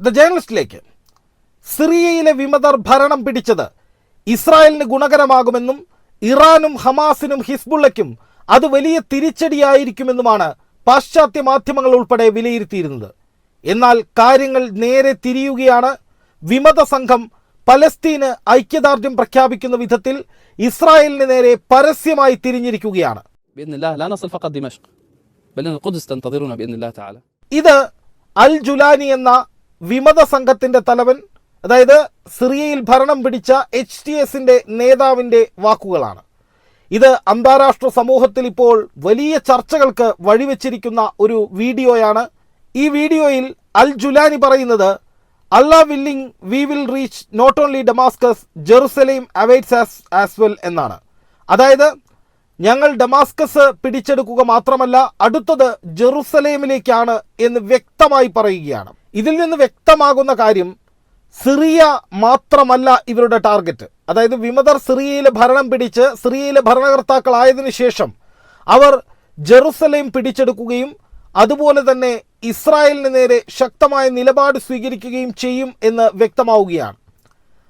The ജേണലിസ്റ്റിലേക്ക് സിറിയയിലെ വിമതർ ഭരണം പിടിച്ചത് ഇസ്രായേലിന് ഗുണകരമാകുമെന്നും ഇറാനും ഹമാസിനും ഹിസ്ബുള്ളയ്ക്കും അത് വലിയ തിരിച്ചടിയായിരിക്കുമെന്നുമാണ് പാശ്ചാത്യ മാധ്യമങ്ങൾ ഉൾപ്പെടെ വിലയിരുത്തിയിരുന്നത്. എന്നാൽ കാര്യങ്ങൾ നേരെ തിരിയുകയാണ്. വിമത സംഘം പലസ്തീന് ഐക്യദാർഢ്യം പ്രഖ്യാപിക്കുന്ന വിധത്തിൽ ഇസ്രായേലിന് നേരെ പരസ്യമായി തിരിഞ്ഞിരിക്കുകയാണ്. ഇത് അൽ ജുലാനി എന്ന വിമത സംഘത്തിന്റെ തലവൻ അതായത് സിറിയയിൽ ഭരണം പിടിച്ച എച്ച് ടി എസിന്റെ നേതാവിന്റെ വാക്കുകളാണ്. ഇത് അന്താരാഷ്ട്ര സമൂഹത്തിൽ ഇപ്പോൾ വലിയ ചർച്ചകൾക്ക് വഴിവെച്ചിരിക്കുന്ന ഒരു വീഡിയോയാണ്. ഈ വീഡിയോയിൽ അൽ ജുലാനി പറയുന്നത് Allah willing we will reach not only Damascus Jerusalem awaits us as well എന്നാണ്. അതായത് ഞങ്ങൾ ഡമാസ്കസ് പിടിച്ചെടുക്കുക മാത്രമല്ല അടുത്തത് ജെറുസലേമിലേക്കാണ് എന്ന് വ്യക്തമായി പറയുകയാണ്. ഇതിൽ നിന്ന് വ്യക്തമാകുന്ന കാര്യം സിറിയ മാത്രമല്ല ഇവരുടെ ടാർഗറ്റ്. അതായത് വിമതർ സിറിയയിലെ ഭരണം പിടിച്ച് സിറിയയിലെ ഭരണകർത്താക്കളായതിനു ശേഷം അവർ ജെറുസലേം പിടിച്ചെടുക്കുകയും അതുപോലെ തന്നെ ഇസ്രായേലിന് നേരെ ശക്തമായ നിലപാട് സ്വീകരിക്കുകയും ചെയ്യും എന്ന് വ്യക്തമാവുകയാണ്.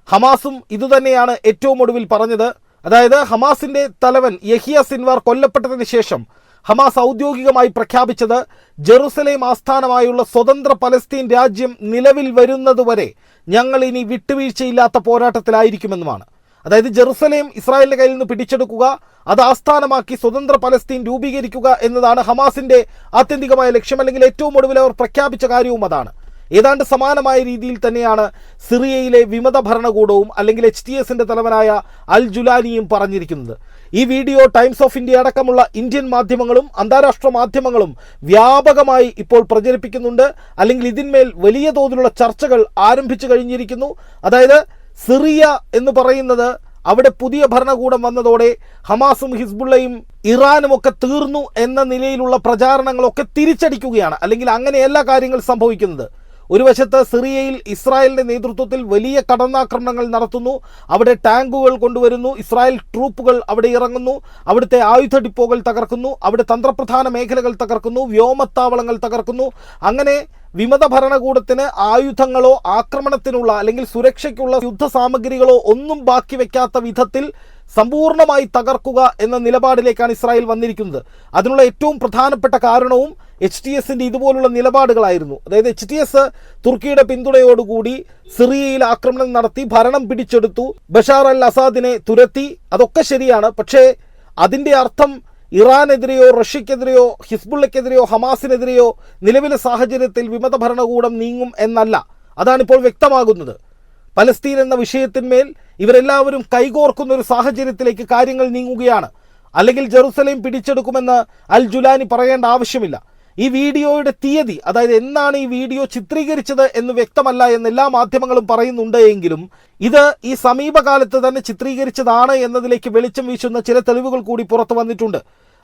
ഹമാസും ഇതുതന്നെയാണ് ഏറ്റവും ഒടുവിൽ പറഞ്ഞത്. അതായത് ഹമാസിന്റെ തലവൻ യഹിയ സിൻവാർ കൊല്ലപ്പെട്ടതിന് ശേഷം ഹമാസ് ഔദ്യോഗികമായി പ്രഖ്യാപിച്ചത് ജെറുസലേം ആസ്ഥാനമായുള്ള സ്വതന്ത്ര പലസ്തീൻ രാജ്യം നിലവിൽ വരുന്നതുവരെ ഞങ്ങൾ ഇനി വിട്ടുവീഴ്ചയില്ലാത്ത പോരാട്ടത്തിലായിരിക്കുമെന്നുമാണ്. അതായത് ജെറുസലേം ഇസ്രായേലിന്റെ കയ്യിൽ നിന്ന് പിടിച്ചെടുക്കുക അത് ആസ്ഥാനമാക്കി സ്വതന്ത്ര പലസ്തീൻ രൂപീകരിക്കുക എന്നതാണ് ഹമാസിന്റെ ആത്യന്തികമായ ലക്ഷ്യം അല്ലെങ്കിൽ ഏറ്റവും ഒടുവിൽ അവർ പ്രഖ്യാപിച്ച കാര്യവും അതാണ്. ഏതാണ്ട് സമാനമായ രീതിയിൽ തന്നെയാണ് സിറിയയിലെ വിമത ഭരണകൂടവും അല്ലെങ്കിൽ എച്ച് ടി എസിന്റെ തലവനായ അൽ ജുലാനിയും പറഞ്ഞിരിക്കുന്നത്. ഈ വീഡിയോ ടൈംസ് ഓഫ് ഇന്ത്യ അടക്കമുള്ള ഇന്ത്യൻ മാധ്യമങ്ങളും അന്താരാഷ്ട്ര മാധ്യമങ്ങളും വ്യാപകമായി ഇപ്പോൾ പ്രചരിപ്പിക്കുന്നുണ്ട്. അല്ലെങ്കിൽ ഇതിന്മേൽ വലിയ തോതിലുള്ള ചർച്ചകൾ ആരംഭിച്ചു കഴിഞ്ഞിരിക്കുന്നു. അതായത് സിറിയ എന്ന് പറയുന്നത് അവിടെ പുതിയ ഭരണകൂടം വന്നതോടെ ഹമാസും ഹിസ്ബുള്ളയും ഇറാനും ഒക്കെ തീർന്നു എന്ന നിലയിലുള്ള പ്രചാരണങ്ങളൊക്കെ തിരിച്ചടിക്കുകയാണ്. അല്ലെങ്കിൽ അങ്ങനെയല്ല കാര്യങ്ങൾ സംഭവിക്കുന്നത്. ഒരു വശത്ത് സിറിയയിൽ ഇസ്രായേലിന്റെ നേതൃത്വത്തിൽ വലിയ കടന്നാക്രമണങ്ങൾ നടത്തുന്നു. അവിടെ ടാങ്കുകൾ കൊണ്ടുവരുന്നു. ഇസ്രായേൽ ട്രൂപ്പുകൾ അവിടെ ഇറങ്ങുന്നു. അവിടുത്തെ ആയുധ ഡിപ്പോകൾ തകർക്കുന്നു. അവിടെ തന്ത്രപ്രധാന മേഖലകൾ തകർക്കുന്നു. വ്യോമത്താവളങ്ങൾ തകർക്കുന്നു. അങ്ങനെ വിമത ഭരണകൂടത്തിന് ആയുധങ്ങളോ ആക്രമണത്തിനുള്ള അല്ലെങ്കിൽ സുരക്ഷയ്ക്കുള്ള യുദ്ധ സാമഗ്രികളോ ഒന്നും ബാക്കി വെക്കാത്ത വിധത്തിൽ സമ്പൂർണമായി തകർക്കുക എന്ന നിലപാടിലേക്കാണ് ഇസ്രായേൽ വന്നിരിക്കുന്നത്. അതിനുള്ള ഏറ്റവും പ്രധാനപ്പെട്ട കാരണവും എച്ച് ടി എസിന്റെ ഇതുപോലുള്ള നിലപാടുകളായിരുന്നു. അതായത് എച്ച് ടി എസ് തുർക്കിയുടെ പിന്തുണയോടുകൂടി സിറിയയിൽ ആക്രമണം നടത്തി ഭരണം പിടിച്ചെടുത്തു ബഷാർ അൽ അസാദിനെ തുരത്തി. അതൊക്കെ ശരിയാണ്. പക്ഷേ അതിന്റെ അർത്ഥം ഇറാനെതിരെയോ റഷ്യക്കെതിരെയോ ഹിസ്ബുള്ളക്കെതിരെയോ ഹമാസിനെതിരെയോ നിലവിലെ സാഹചര്യത്തിൽ വിമത ഭരണകൂടം നീങ്ങും എന്നല്ല. അതാണിപ്പോൾ വ്യക്തമാകുന്നത്. പലസ്തീൻ എന്ന വിഷയത്തിന്മേൽ ഇവരെല്ലാവരും കൈകോർക്കുന്ന ഒരു സാഹചര്യത്തിലേക്ക് കാര്യങ്ങൾ നീങ്ങുകയാണ്. അല്ലെങ്കിൽ ജെറുസലേം പിടിച്ചെടുക്കുമെന്ന് അൽ ജുലാനി പറയേണ്ട ആവശ്യമില്ല. ഈ വീഡിയോയുടെ തീയതി അതായത് എന്നാണ് ഈ വീഡിയോ ചിത്രീകരിച്ചത് എന്ന് വ്യക്തമല്ല എന്ന് എല്ലാ മാധ്യമങ്ങളും പറയുന്നുണ്ട് എങ്കിലും ഇത് ഈ സമീപകാലത്ത് തന്നെ ചിത്രീകരിച്ചതാണ് എന്നതിലേക്ക് വെളിച്ചം വീശുന്ന ചില തെളിവുകൾ കൂടി പുറത്തു വന്നിട്ടുണ്ട്.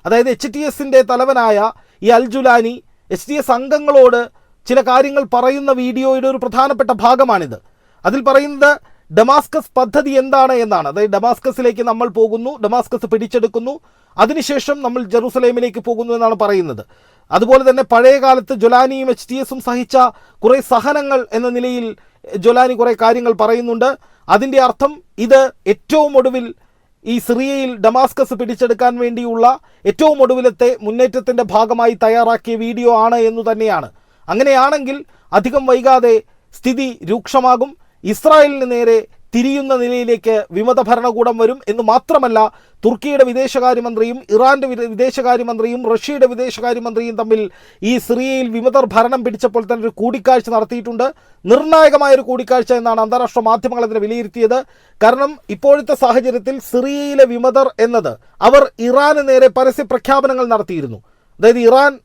അതായത് എച്ച് ടി എസിന്റെ തലവനായ ഈ Al Julani H T S അംഗങ്ങളോട് ചില കാര്യങ്ങൾ പറയുന്ന വീഡിയോയുടെ ഒരു പ്രധാനപ്പെട്ട ഭാഗമാണിത്. അതിൽ പറയുന്നത് ഡമാസ്കസ് പദ്ധതി എന്താണ് എന്നാണ്. അതായത് ഡമാസ്കസിലേക്ക് നമ്മൾ പോകുന്നു ഡമാസ്കസ് പിടിച്ചെടുക്കുന്നു അതിനുശേഷം നമ്മൾ ജെറൂസലേമിലേക്ക് പോകുന്നു എന്നാണ് പറയുന്നത്. അതുപോലെ തന്നെ പഴയ കാലത്ത് ജൊലാനിയും എച്ച് ടി എസും സഹിച്ച കുറേ സഹനങ്ങൾ എന്ന നിലയിൽ ജൊലാനി കുറേ കാര്യങ്ങൾ പറയുന്നുണ്ട്. അതിന്റെ അർത്ഥം ഇത് ഏറ്റവും ഒടുവിൽ ഈ സിറിയയിൽ ഡമാസ്കസ് പിടിച്ചെടുക്കാൻ വേണ്ടിയുള്ള ഏറ്റവും ഒടുവിലത്തെ മുന്നേറ്റത്തിന്റെ ഭാഗമായി തയ്യാറാക്കിയ വീഡിയോ ആണ് എന്ന് തന്നെയാണ്. അങ്ങനെയാണെങ്കിൽ അധികം വൈകാതെ സ്ഥിതി രൂക്ഷമാകും. ഇസ്രായേലിന് നേരെ തിരിയുന്ന നിലയിലേക്ക് വിമത ഭരണകൂടം വരും എന്ന് മാത്രമല്ല തുർക്കിയുടെ വിദേശകാര്യമന്ത്രിയും ഇറാന്റെ വിദേ- വിദേശകാര്യമന്ത്രിയും റഷ്യയുടെ വിദേശകാര്യമന്ത്രിയും തമ്മിൽ ഈ സിറിയയിൽ വിമതർ ഭരണം പിടിച്ചപ്പോൾ തന്നെ ഒരു കൂടിക്കാഴ്ച നടത്തിയിട്ടുണ്ട്. നിർണായകമായ ഒരു കൂടിക്കാഴ്ച എന്നാണ് അന്താരാഷ്ട്ര മാധ്യമങ്ങൾ അതിനെ വിലയിരുത്തിയത്. കാരണം ഇപ്പോഴത്തെ സാഹചര്യത്തിൽ സിറിയയിലെ വിമതർ എന്നത് അവർ ഇറാന് നേരെ പരസ്യ പ്രഖ്യാപനങ്ങൾ നടത്തിയിരുന്നു. അതായത് ഇറാൻ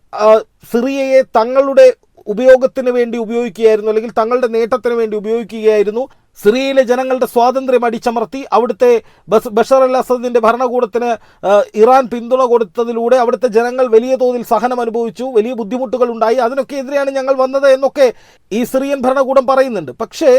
സിറിയയെ തങ്ങളുടെ ഉപയോഗത്തിന് വേണ്ടി ഉപയോഗിക്കുകയായിരുന്നു അല്ലെങ്കിൽ തങ്ങളുടെ നേട്ടത്തിന് വേണ്ടി ഉപയോഗിക്കുകയായിരുന്നു. സിറിയയിലെ ജനങ്ങളുടെ സ്വാതന്ത്ര്യം അടിച്ചമർത്തി അവിടുത്തെ ബസ് ബഷർ അൽ അസദിന്റെ ഭരണകൂടത്തിന് ഇറാൻ പിന്തുണ കൊടുത്തതിലൂടെ അവിടുത്തെ ജനങ്ങൾ വലിയ തോതിൽ സഹനം അനുഭവിച്ചു വലിയ ബുദ്ധിമുട്ടുകൾ ഉണ്ടായി. അതിനൊക്കെ എതിരെയാണ് ഞങ്ങൾ വന്നത് എന്നൊക്കെ ഈ സിറിയൻ ഭരണകൂടം പറയുന്നുണ്ട്. പക്ഷേ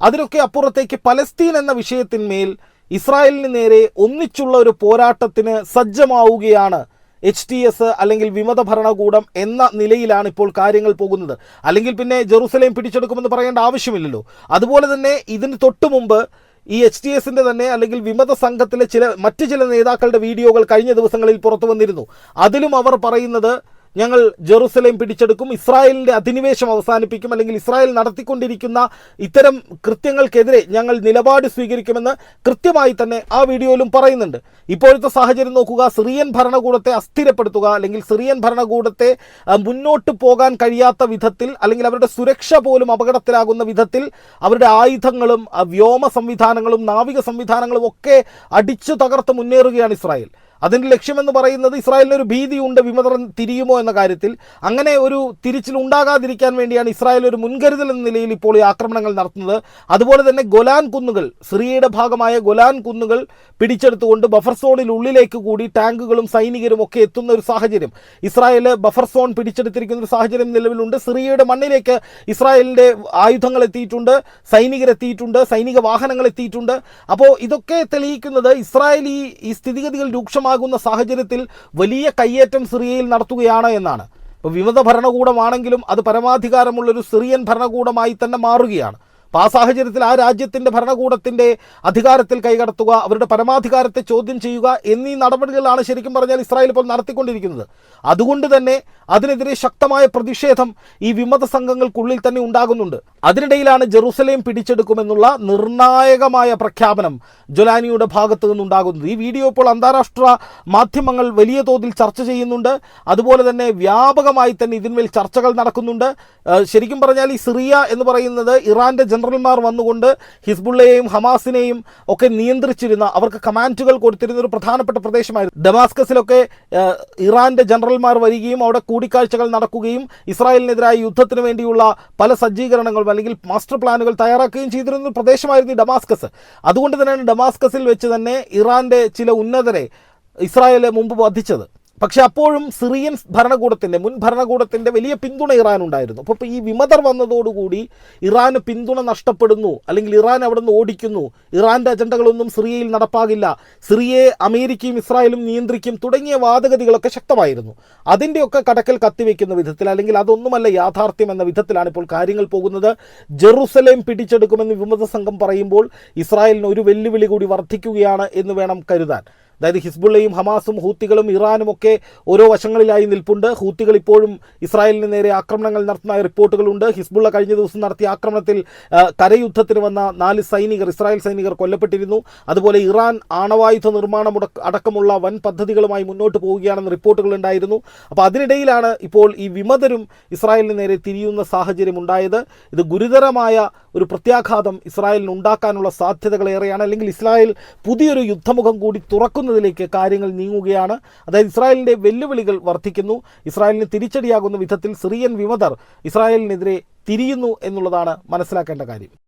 അതിനൊക്കെ അപ്പുറത്തേക്ക് പലസ്തീൻ എന്ന വിഷയത്തിന്മേൽ ഇസ്രായേലിന് നേരെ ഒന്നിച്ചുള്ള ഒരു പോരാട്ടത്തിന് സജ്ജമാവുകയാണ് എച്ച് ടി എസ് അല്ലെങ്കിൽ വിമത ഭരണകൂടം എന്ന നിലയിലാണ് ഇപ്പോൾ കാര്യങ്ങൾ പോകുന്നത്. അല്ലെങ്കിൽ പിന്നെ ജെറുസലേം പിടിച്ചെടുക്കുമെന്ന് പറയേണ്ട ആവശ്യമില്ലല്ലോ. അതുപോലെ തന്നെ ഇതിന് തൊട്ടു മുമ്പ് ഈ എച്ച് ടി എസിന്റെ തന്നെ അല്ലെങ്കിൽ വിമത സംഘത്തിലെ ചില മറ്റു ചില നേതാക്കളുടെ വീഡിയോകൾ കഴിഞ്ഞ ദിവസങ്ങളിൽ പുറത്തു വന്നിരുന്നു. അതിലും അവർ പറയുന്നത് ഞങ്ങൾ ജെറുസലേം പിടിച്ചെടുക്കും. ഇസ്രായേലിന്റെ അധിനിവേശം അവസാനിപ്പിക്കും. അല്ലെങ്കിൽ ഇസ്രായേൽ നടത്തിക്കൊണ്ടിരിക്കുന്ന ഇത്തരം കൃത്യങ്ങൾക്കെതിരെ ഞങ്ങൾ നിലപാട് സ്വീകരിക്കുമെന്ന് കൃത്യമായി തന്നെ ആ വീഡിയോയിലും പറയുന്നുണ്ട്. ഇപ്പോഴത്തെ സാഹചര്യം നോക്കുക. സിറിയൻ ഭരണകൂടത്തെ അസ്ഥിരപ്പെടുത്തുക. അല്ലെങ്കിൽ സിറിയൻ ഭരണകൂടത്തെ മുന്നോട്ട് പോകാൻ കഴിയാത്ത വിധത്തിൽ അല്ലെങ്കിൽ അവരുടെ സുരക്ഷ പോലും അപകടത്തിലാകുന്ന വിധത്തിൽ അവരുടെ ആയുധങ്ങളും വ്യോമ സംവിധാനങ്ങളും നാവിക സംവിധാനങ്ങളും ഒക്കെ അടിച്ചു തകർത്ത് മുന്നേറുകയാണ് ഇസ്രായേൽ. അതിന്റെ ലക്ഷ്യമെന്ന് പറയുന്നത് ഇസ്രായേലിന് ഒരു ഭീതിയുണ്ട് വിമതർ തിരിയുമോ എന്ന കാര്യത്തിൽ. അങ്ങനെ ഒരു തിരിച്ചിൽ ഉണ്ടാകാതിരിക്കാൻ വേണ്ടിയാണ് ഇസ്രായേൽ ഒരു മുൻകരുതൽ എന്ന നിലയിൽ ഇപ്പോൾ ഈ ആക്രമണങ്ങൾ നടത്തുന്നത്. അതുപോലെ തന്നെ ഗൊലാൻ കുന്നുകൾ സിറിയയുടെ ഭാഗമായ ഗൊലാൻ കുന്നുകൾ പിടിച്ചെടുത്തുകൊണ്ട് ബഫർ സോണിൽ ഉള്ളിലേക്ക് കൂടി ടാങ്കുകളും സൈനികരും ഒക്കെ എത്തുന്ന ഒരു സാഹചര്യം. ഇസ്രായേൽ ബഫർ സോൺ പിടിച്ചെടുത്തിരിക്കുന്ന ഒരു സാഹചര്യം നിലവിലുണ്ട്. സിറിയയുടെ മണ്ണിലേക്ക് ഇസ്രായേലിന്റെ ആയുധങ്ങൾ എത്തിയിട്ടുണ്ട് സൈനികരെത്തിയിട്ടുണ്ട് സൈനിക വാഹനങ്ങൾ എത്തിയിട്ടുണ്ട്. അപ്പോൾ ഇതൊക്കെ തെളിയിക്കുന്നത് ഇസ്രായേൽ ഈ സ്ഥിതിഗതികൾ സ്ഥിതിഗതികൾ രൂക്ഷമാകുന്ന സാഹചര്യത്തിൽ വലിയ കയ്യേറ്റം സിറിയയിൽ നടത്തുകയാണ് എന്നാണ്. ഇപ്പോൾ വിമത ഭരണകൂടമാണെങ്കിലും അത് പരമാധികാരമുള്ളൊരു സിറിയൻ ഭരണകൂടമായി തന്നെ മാറുകയാണ്. അപ്പോൾ ആ സാഹചര്യത്തിൽ ആ രാജ്യത്തിന്റെ ഭരണകൂടത്തിന്റെ അധികാരത്തിൽ കൈകടത്തുക അവരുടെ പരമാധികാരത്തെ ചോദ്യം ചെയ്യുക എന്നീ നടപടികളാണ് ശരിക്കും പറഞ്ഞാൽ ഇസ്രായേൽ ഇപ്പോൾ നടത്തിക്കൊണ്ടിരിക്കുന്നത്. അതുകൊണ്ട് തന്നെ അതിനെതിരെ ശക്തമായ പ്രതിഷേധം ഈ വിമത സംഘങ്ങൾക്കുള്ളിൽ തന്നെ ഉണ്ടാകുന്നുണ്ട്. അതിനിടയിലാണ് ജെറുസലേം പിടിച്ചെടുക്കുമെന്നുള്ള നിർണായകമായ പ്രഖ്യാപനം ജൊലാനിയുടെ ഭാഗത്തു നിന്നുണ്ടാകുന്നത്. ഈ വീഡിയോ ഇപ്പോൾ അന്താരാഷ്ട്ര മാധ്യമങ്ങൾ വലിയ തോതിൽ ചർച്ച ചെയ്യുന്നുണ്ട്. അതുപോലെ തന്നെ വ്യാപകമായി തന്നെ ഇതിന്മേൽ ചർച്ചകൾ നടക്കുന്നുണ്ട്. ശരിക്കും പറഞ്ഞാൽ ഈ സിറിയ എന്ന് പറയുന്നത് ഇറാന്റെ ജനറൽമാർ വന്നുകൊണ്ട് ഹിസ്ബുള്ളയെയും ഹമാസിനെയും ഒക്കെ നിയന്ത്രിച്ചിരുന്ന അവർക്ക് കമാൻഡുകൾ കൊടുത്തിരുന്ന ഒരു പ്രധാനപ്പെട്ട പ്രദേശമായിരുന്നു. ഡമാസ്കസിലൊക്കെ ഇറാന്റെ ജനറൽമാർ വരികയും അവിടെ കൂടിക്കാഴ്ചകൾ നടക്കുകയും ഇസ്രായേലിനെതിരായ യുദ്ധത്തിന് വേണ്ടിയുള്ള പല സജ്ജീകരണങ്ങളും അല്ലെങ്കിൽ മാസ്റ്റർ പ്ലാനുകൾ തയ്യാറാക്കുകയും ചെയ്തിരുന്ന ഒരു പ്രദേശമായിരുന്നു ഈ ഡമാസ്കസ്. അതുകൊണ്ട് തന്നെയാണ് ഡമാസ്കസിൽ വെച്ച് തന്നെ ഇറാന്റെ ചില ഉന്നതരെ ഇസ്രായേലെ മുമ്പ് വധിച്ചത്. പക്ഷെ അപ്പോഴും സിറിയൻ ഭരണകൂടത്തിന്റെ മുൻ ഭരണകൂടത്തിന്റെ വലിയ പിന്തുണ ഇറാൻ ഉണ്ടായിരുന്നു അപ്പോൾ ഈ വിമതർ വന്നതോടുകൂടി ഇറാന് പിന്തുണ നഷ്ടപ്പെടുന്നു അല്ലെങ്കിൽ ഇറാൻ അവിടെ നിന്ന് ഓടിക്കുന്നു. ഇറാന്റെ അജണ്ടകളൊന്നും സിറിയയിൽ നടപ്പാകില്ല. സിറിയയെ അമേരിക്കയും ഇസ്രായേലും നിയന്ത്രിക്കും തുടങ്ങിയ വാദഗതികളൊക്കെ ശക്തമായിരുന്നു. അതിന്റെയൊക്കെ കടക്കൽ കത്തിവെക്കുന്ന വിധത്തിൽ അല്ലെങ്കിൽ അതൊന്നുമല്ല യാഥാർത്ഥ്യം എന്ന വിധത്തിലാണ് ഇപ്പോൾ കാര്യങ്ങൾ പോകുന്നത്. ജെറുസലേം പിടിച്ചെടുക്കുമെന്ന് വിമത സംഘം പറയുമ്പോൾ ഇസ്രായേലിന് ഒരു വെല്ലുവിളി കൂടി വർദ്ധിക്കുകയാണ് എന്ന് വേണം കരുതാൻ. അതായത് ഹിസ്ബുള്ളയും ഹമാസും ഹൂത്തികളും ഇറാനും ഒക്കെ ഓരോ വശങ്ങളിലായി നിൽപ്പുണ്ട്. ഹൂത്തികൾ ഇപ്പോഴും ഇസ്രായേലിന് നേരെ ആക്രമണങ്ങൾ നടത്തുന്ന റിപ്പോർട്ടുകളുണ്ട്. ഹിസ്ബുള്ള കഴിഞ്ഞ ദിവസം നടത്തിയ ആക്രമണത്തിൽ കരയുദ്ധത്തിന് വന്ന നാല് സൈനികർ ഇസ്രായേൽ സൈനികർ കൊല്ലപ്പെട്ടിരുന്നു. അതുപോലെ ഇറാൻ ആണവായുധ നിർമ്മാണം അടക്കമുള്ള വൻ പദ്ധതികളുമായി മുന്നോട്ട് പോവുകയാണെന്ന് റിപ്പോർട്ടുകൾ ഉണ്ടായിരുന്നു. അപ്പോൾ അതിനിടയിലാണ് ഇപ്പോൾ ഈ വിമതരും ഇസ്രായേലിന് നേരെ തിരിയുന്ന സാഹചര്യം ഉണ്ടായത്. ഇത് ഗുരുതരമായ ഒരു പ്രത്യാഘാതം ഇസ്രായേലിന് ഉണ്ടാക്കാനുള്ള സാധ്യതകളേറെയാണ്. അല്ലെങ്കിൽ ഇസ്രായേൽ പുതിയൊരു യുദ്ധമുഖം കൂടി തുറക്കുന്നതിലേക്ക് കാര്യങ്ങൾ നീങ്ങുകയാണ്. അതായത് ഇസ്രായേലിന്റെ വെല്ലുവിളികൾ വർദ്ധിക്കുന്നു. ഇസ്രായേലിന് തിരിച്ചടിയാകുന്ന വിധത്തിൽ സിറിയൻ വിമതർ ഇസ്രായേലിനെതിരെ തിരിയുന്നു എന്നുള്ളതാണ് മനസ്സിലാക്കേണ്ട കാര്യം.